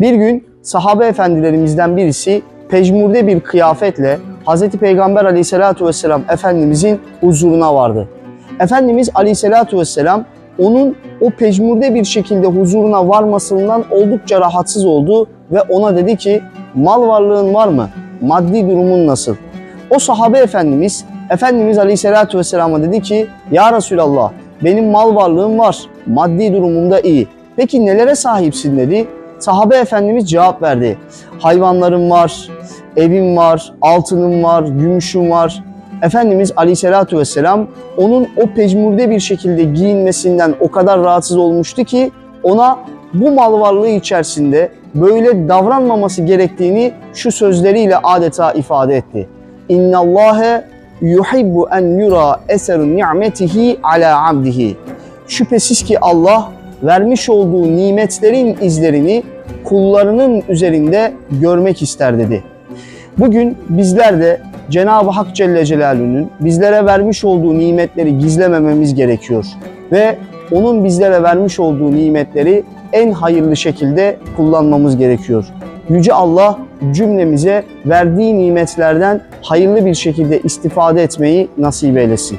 Bir gün sahabe efendilerimizden birisi pejmurde bir kıyafetle Hz. Peygamber aleyhissalatu vesselam Efendimizin huzuruna vardı. Efendimiz aleyhissalatu vesselam onun o pejmurde bir şekilde huzuruna varmasından oldukça rahatsız oldu ve ona dedi ki mal varlığın var mı? Maddi durumun nasıl? O sahabe efendimiz Efendimiz aleyhissalatu vesselama dedi ki Ya Resulallah benim mal varlığım var, maddi durumum da iyi. Peki nelere sahipsin dedi. Sahabe efendimiz cevap verdi. Hayvanlarım var, evim var, altınım var, gümüşüm var. Efendimiz aleyhissalatu vesselam onun o pecmurde bir şekilde giyinmesinden o kadar rahatsız olmuştu ki ona bu mal varlığı içerisinde böyle davranmaması gerektiğini şu sözleriyle adeta ifade etti. İnna Allahe yuhibbu en yura eseru ni'metihi ala abdihi. Şüphesiz ki Allah vermiş olduğu nimetlerin izlerini kullarının üzerinde görmek ister dedi. Bugün bizler de Cenab-ı Hak Celle Celaluhu'nun bizlere vermiş olduğu nimetleri gizlemememiz gerekiyor. Ve onun bizlere vermiş olduğu nimetleri en hayırlı şekilde kullanmamız gerekiyor. Yüce Allah cümlemize verdiği nimetlerden hayırlı bir şekilde istifade etmeyi nasip eylesin.